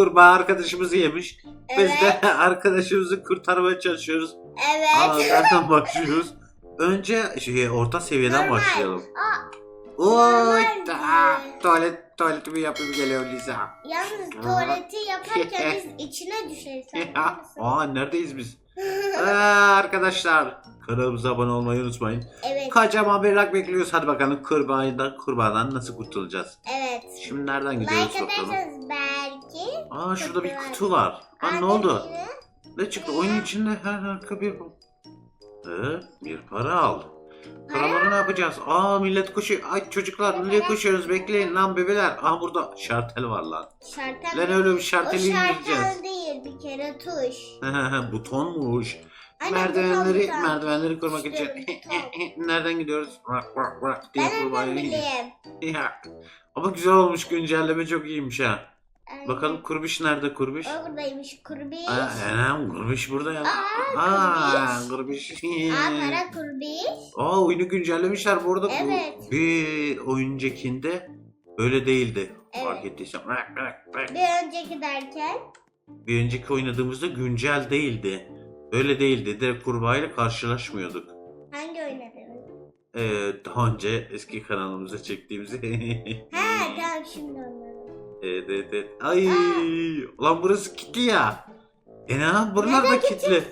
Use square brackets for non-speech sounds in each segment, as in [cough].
kurbağa arkadaşımızı yemiş. Biz Evet. de [laughs] arkadaşımızı kurtarmaya çalışıyoruz. Aa, Evet. nereden başlıyoruz? Önce şey, orta seviyeden Normal. başlayalım. Aa, Oy, diye. tuvalet tuvaletimi yapıp geliyor Lisa. Yalnız tuvaleti yaparken [laughs] biz içine düşeriz. Aa neredeyiz biz? Aa, [laughs] arkadaşlar kanalımıza abone olmayı unutmayın. evet. Kocaman bir rak bekliyoruz. Hadi bakalım kurbağadan, kurbağadan nasıl kurtulacağız? Evet. Şimdi nereden gidiyoruz Like bakalım? Aa şurada bir kutu var. Aa ne oldu? Ne çıktı? Oyun içinde her harika bir... Ee, bir para al. Paraları ne yapacağız? Aa millet koşuyor. Ay çocuklar nereye koşuyoruz? Bekleyin lan bebeler. Aa burada şartel var lan. Şartel. Lan öyle bir o şarteli indireceğiz. şartel değil bir kere tuş. Butonmuş. Aynen, merdivenleri buton, buton. merdivenleri İşte için. [laughs] Nereden gidiyoruz? Bırak bırak bırak diye Ben nereden bileyim? Ya. Ama güzel olmuş güncelleme çok iyiymiş ha. Aynen. Bakalım kurbiş nerede kurbiş? O buradaymış kurbiş. Aa, anam kurbiş burada ya. Aa, Aa kurbiş. Aa para kurbiş. Aa oyunu güncellemişler bu arada. Bu Evet. bir oyuncakinde böyle değildi. Evet. Fark ettiysen. Bir önceki derken. Bir önceki oynadığımızda güncel değildi. Öyle değildi. Direkt kurbağayla karşılaşmıyorduk. Hangi oynadınız? Ee, daha önce eski kanalımıza çektiğimizi. [laughs] Ha tamam şimdi anladım. Evet evet evet. Ay, ulan burası kilitli ya. Enam buralar da kilitli.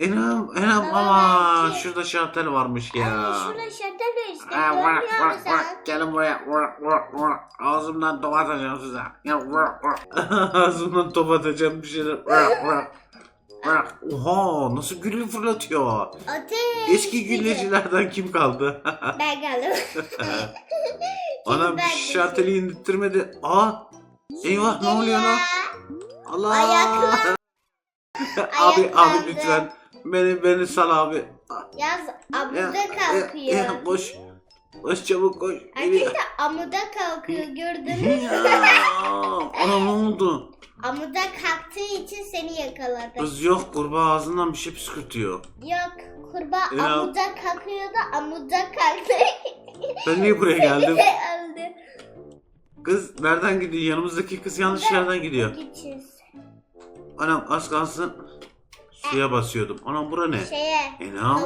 Enam, enam ama şurada şartel varmış ya. Ay şurada şartel var işte. Bırak gelin buraya bırak bırak bırak ağzımdan top atacağım size ya bırak bırak [laughs] ağzımdan top atacağım bir şeyler bırak bırak bırak oha nasıl gülle fırlatıyor Ateş. eski güllecilerden kim kaldı [laughs] Ben geldim. [laughs] Anam de şarteli indirtmedi aa eyvah ne oluyor lan Allah Ayaklar- [laughs] abi abi lütfen beni beni sal abi Yaz Ya, amuda ya, kalkıyor. ya, koş koş çabuk koş Beni- Arkadaşlar amuda kalkıyor gördünüz mü? Ya, Ana ne oldu? Amuda kalktığı için seni yakaladı. Kız yok kurbağa ağzından bir şey püskürtüyor. Yok kurbağa Ya. amuda kalkıyor da amuda kalktı. [laughs] Ben niye buraya geldim? [laughs] Kız nereden gidiyor? Yanımızdaki kız yanlış yerden gidiyor. Gideceğiz. Anam az kalsın suya basıyordum. Anam bura ne? Şeye. E yap?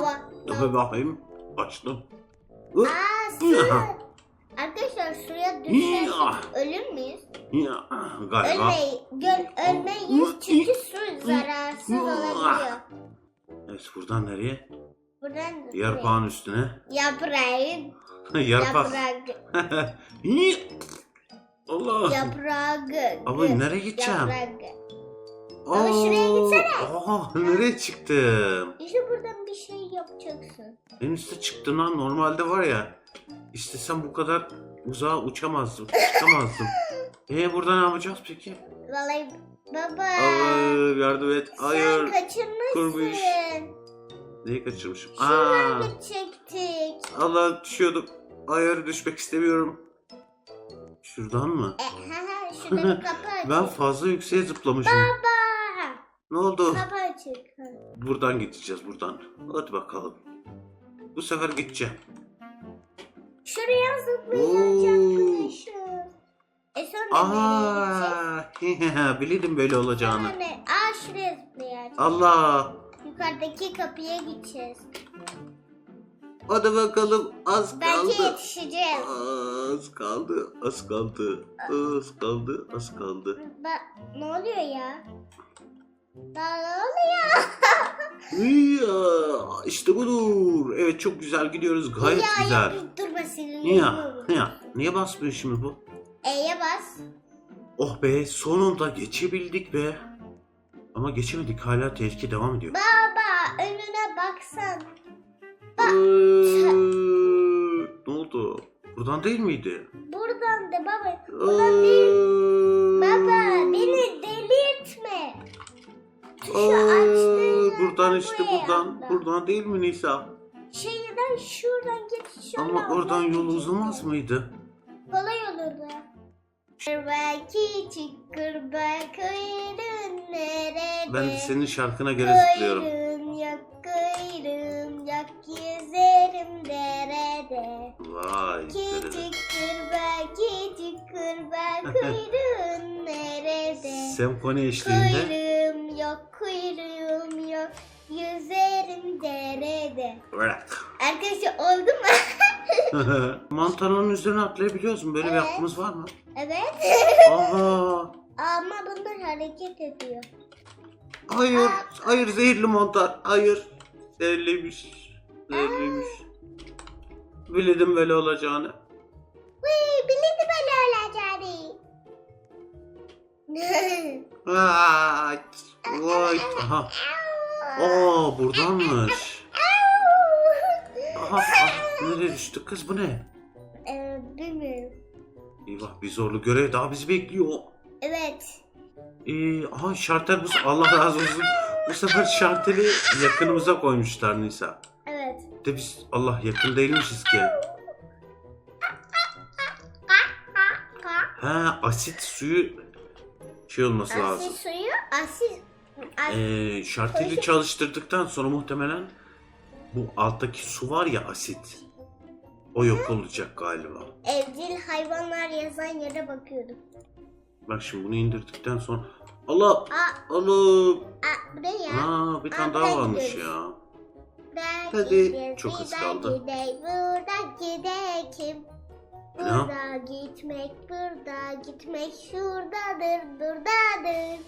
Dur bakayım. Açtım. Aa su. Arkadaşlar suya Ya. düşersek ölür müyüz? Ya, galiba. Ölmeyi, göl, ölmeyiz çünkü su zararsız olabiliyor. Evet buradan nereye? Buradan Yarpağın üstüne. Yaprağın. [laughs] Yarpak. Yaprağı. [laughs] Allah. Yaprağı. Abi nereye gideceğim? Yaprağı. Ama şuraya gitsene. Aa, nereye çıktım? İşte buradan bir şey yapacaksın. En üstte çıktım lan. Normalde var ya. İstesem bu kadar uzağa uçamazdım. Çıkamazdım. [laughs] Ee burada ne yapacağız peki? Vallahi baba. Hayır yardım et. Sen Hayır. kaçırmışsın. Kurmuş. Neyi kaçırmışım? Aa, gidecektik. Allah düşüyordum. Hayır düşmek istemiyorum. Şuradan mı? E, ha ha şurada bir kapı [laughs] açık. Ben fazla yükseğe zıplamışım. Baba. Ne oldu? Kapı açık. Buradan gideceğiz buradan. Hadi bakalım. Bu sefer gideceğim. Şuraya zıplayacakmışız. E sonra nereye gideceğiz? Aa, [laughs] bilirdim böyle olacağını. Sonra ne? Aa şuraya zıplayacağız. Allah. Yukarıdaki kapıya gideceğiz. Hadi bakalım az Belki kaldı. yetişeceğiz. Az kaldı, az kaldı, az kaldı, az kaldı. Ba ne oluyor ya? Daha ne oluyor? [laughs] Ya, işte budur. Evet çok güzel gidiyoruz. Gayet ya, güzel. Ya, durma sinirlerimi Ya, ya. Niye basmıyor şimdi bu? E'ye bas. Oh be sonunda geçebildik be. Ama geçemedik hala tehlike devam ediyor. Baba önüne baksan. Ee, ne oldu? Buradan değil miydi? Buradan da baba. Buradan değil. Baba beni delirtme. Tuşu açtın. buradan işte buradan. Buradan değil mi Nisa? Şeyden şuradan git şöyle. Ama oradan yol uzamaz mıydı? Kolay olurdu. Belki çıkır kuyruğun nerede? Ben senin şarkına göre zıplıyorum. Yok kuyruğun yok yüzerim derede. Vay. Küçük kırba küçük kırba [laughs] kuyruğun nerede? Senfoni eşliğinde. Kuyruğum yok, kuyruğum yok. Yüzerim derede. Bırak. Arkadaşlar oldu mu? [laughs] Mantarların üzerine atlayabiliyoruz mu? Böyle bir Evet. hakkımız var mı? evet. Aha. Ama bunlar hareket ediyor. Hayır. Hayır zehirli mantar. Hayır. Zehirliymiş. Zehirliymiş. Bildim böyle olacağını. Uy, bilirdi böyle olacağını. [laughs] Vay. Vay. Aha. Aa buradanmış. Aha, ah, nereye düştü kız bu ne? Ee, bilmiyorum. Eyvah bir zorlu görev daha bizi bekliyor. Evet. Ee, aha şartel bu Allah razı olsun. Bu sefer şarteli yakınımıza koymuşlar Nisa. Evet. De biz Allah yakın değilmişiz ki. Ha asit suyu şey olması Asit lazım. suyu, asit... asit Ee, şarteli çalıştırdıktan sonra muhtemelen bu alttaki su var ya asit. O yok olacak galiba. evcil hayvanlar yazan yere bakıyordum. Bak şimdi bunu indirdikten sonra Allah Aa, Allah aa bu ne ya? Aa, bir tane Aa, daha buraya varmış gidiyoruz. ya. Buradan Hadi. gidiyoruz, Çok az buradan kaldı. Buradan gidekim. Ne? Burada gitmek, burada gitmek şuradadır, buradadır.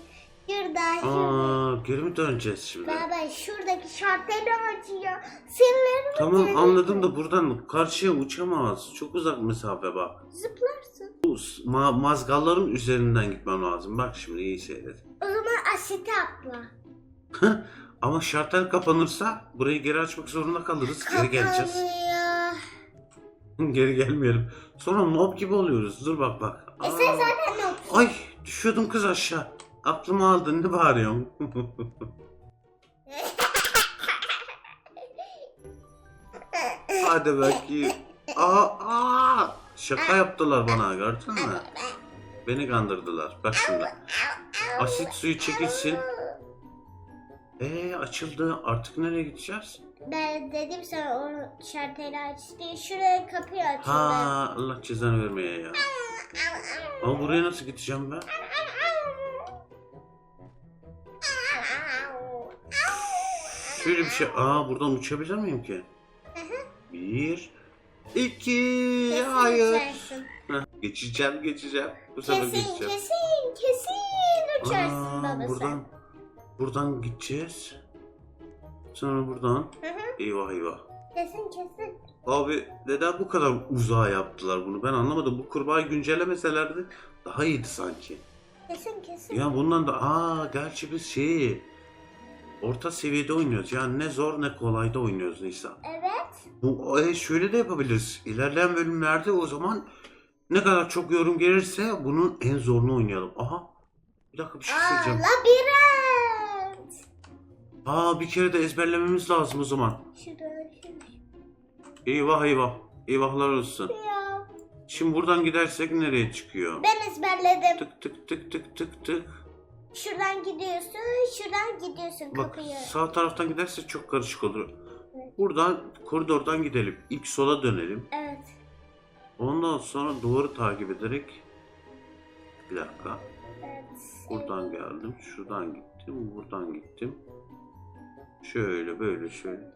Şurada, şurada. Aa, geri mi döneceğiz şimdi? Baba şuradaki şarteli açıyor. Sinirlerim Tamam anladım da buradan karşıya uçamaz. Çok uzak mesafe bak. Zıplarsın. Bu s- ma- mazgalların üzerinden gitmem lazım. Bak şimdi iyi seyret. O zaman asiti atla. Ama şartel kapanırsa burayı geri açmak zorunda kalırız. Geri geleceğiz. Kapanıyor. [laughs] geri gelmeyelim. Sonra nob gibi oluyoruz. Dur bak bak. E Aa. sen zaten yoksun. Ay düşüyordum kız aşağı. Aklımı aldın ne bağırıyorsun? Hadi bakayım. Aa, aa. Şaka yaptılar bana gördün mü? Beni kandırdılar. Bak şimdi. Asit suyu çekilsin. Ee açıldı. Artık nereye gideceğiz? Ben dedim sana o şarteli aç diye. Şuraya kapıyı açıldı. Ha Allah cezanı vermeye ya. Ama buraya nasıl gideceğim ben? Şöyle bir şey. Aa buradan uçabilir miyim ki? Bir. iki. Kesin Hayır. uçarsın. Heh, geçeceğim geçeceğim. Bu sefer Kesin geçeceğim. kesin kesin uçarsın Aa, baba buradan, buradan gideceğiz. Sonra buradan. sen. Hı hı, Eyvah eyvah. kesin kesin. Abi neden bu kadar uzağa yaptılar bunu? Ben anlamadım. Bu kurbağayı güncellemeselerdi daha iyiydi sanki. Kesin kesin. Ya bundan da aa gerçi biz şey orta seviyede oynuyoruz. Yani ne zor ne kolayda oynuyoruz Nisa. Evet. Bu e, şöyle de yapabiliriz. İlerleyen bölümlerde o zaman ne kadar çok yorum gelirse bunun en zorunu oynayalım. Aha. Bir dakika bir şey Aa, söyleyeceğim. labirent. Aa bir kere de ezberlememiz lazım o zaman. Şurada. Eyvah eyvah. Eyvahlar olsun. Ya. Şimdi buradan gidersek nereye çıkıyor? Ben ezberledim. Tık tık tık tık tık tık. Şuradan gidiyorsun, şuradan gidiyorsun Bak kapıyı. sağ taraftan gidersek çok karışık olur. Evet. Buradan koridordan gidelim. İlk sola dönelim. Evet. Ondan sonra duvarı takip ederek bir dakika. Evet. Buradan geldim. Şuradan gittim. Buradan gittim. Şöyle böyle şöyle.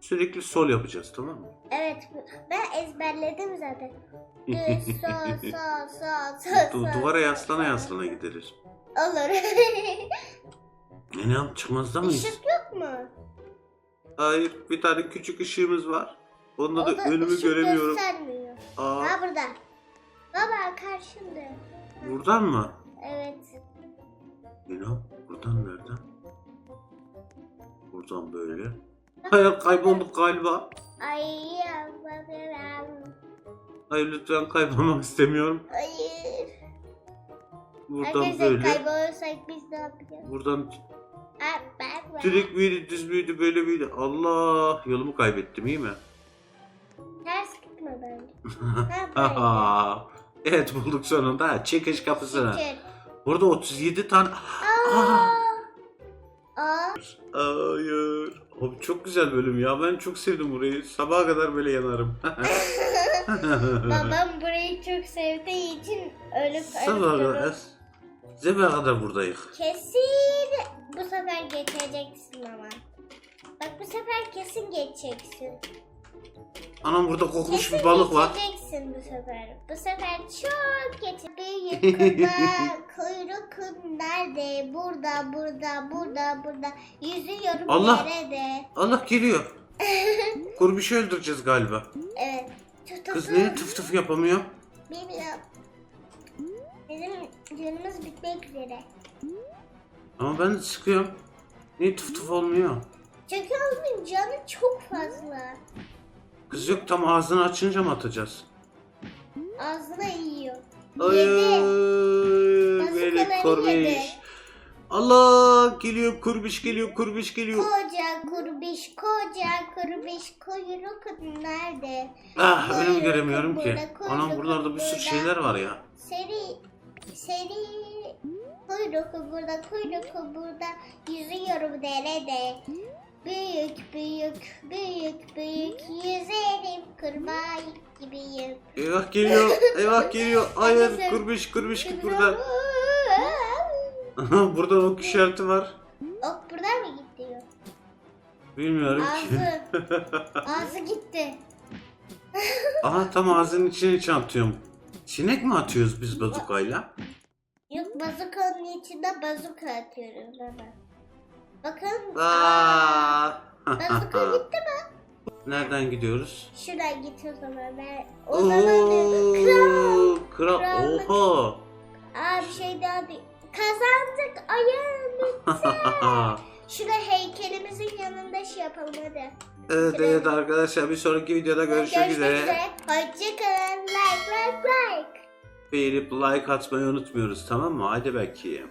Sürekli sol yapacağız tamam mı? Evet. Ben ezberledim zaten. Düz, [laughs] sol, sol, sol, sol, Du- sol. duvara yaslana yaslana gidilir. Olur. [laughs] Ne yap çıkmazda mıyız? Işık yok mu? Hayır bir tane küçük ışığımız var. Onda O da önümü ışık göremiyorum. göstermiyor. Aa, Ha burada. Baba karşımda. buradan mı? Evet. İnan buradan nereden? Buradan böyle. Hayır kaybolduk galiba. Ay. Hayır lütfen kaybolmak istemiyorum. Hayır. Buradan Arkadaşlar böyle. kaybolursak biz ne yapacağız? Buradan Aa, bak bak. direkt miydi düz müydü böyle miydi? Allah yolumu kaybettim iyi mi? Ters gitme bence. [laughs] Böyle. Haha. [laughs] evet bulduk sonunda. Çekiş kapısını. Şükür. Burada 37 tane. Aa. Aa. Hayır. Abi çok güzel bölüm ya. Ben çok sevdim burayı. Sabaha kadar böyle yanarım. [laughs] Babam burayı çok sevdiği için öyle Sabaha kadar. Zebra kadar buradayız. Kesin bu sefer geçeceksin ama. Bak bu sefer kesin geçeceksin. Anam burada kokmuş Kesin bir balık var. geçeceksin bu sefer. Bu sefer çok geç. Büyük kıda [laughs] kuyruk nerede? Burada, burada, burada, burada. Yüzüyorum Allah! nerede? Allah geliyor. [laughs] Kurbişi öldüreceğiz galiba. Evet. Tuf Kız niye tıf tıf yapamıyor? Bilmiyorum. Canımız bitmek üzere. Ama ben de sıkıyorum. Niye tıf tıf olmuyor? Çünkü onun canı çok fazla. Kız yok tam ağzını açınca mı atacağız? Ağzına yiyor. Yedi. Beni kurbiş. yedi. Allah geliyor kurbiş geliyor kurbiş geliyor. Koca kurbiş, koca kurbiş, kuyruk nerede? Ah Kuyruk göremiyorum ki. Anam buralarda bir sürü şeyler var ya. Seri, seri, kuyruk burada, kuyruk burada, yüzüyorum derede. Büyük, büyük, büyük, büyük yüzerim, kurbağa gibiyim. Eyvah geliyor. Eyvah geliyor. [laughs] Hayır kurbiş kurbiş git buradan. Aha, [laughs] Burada ok işareti var. Ok buradan mı gitti? Bilmiyorum ki. Ağzı, [laughs] ağzı gitti. Aha tam ağzının içine atıyorum. Sinek mi atıyoruz biz bazukayla? Yok bazukanın içinde bazuka atıyoruz baba. Bakın. Aa. Bazuka [laughs] gitti mi? Nereden gidiyoruz? Şuradan git o zaman. Ben o zaman diyorum. Kral. Oo, kral. Krallık. Oha. Aa bir şey daha değil. Kazandık ayağım. [laughs] Şurada heykelimizin yanında şey yapalım hadi. evet evet arkadaşlar bir sonraki videoda görüşmek üzere. Hoşçakalın. Like like like. Beğenip like atmayı unutmuyoruz tamam mı? Hadi bakayım.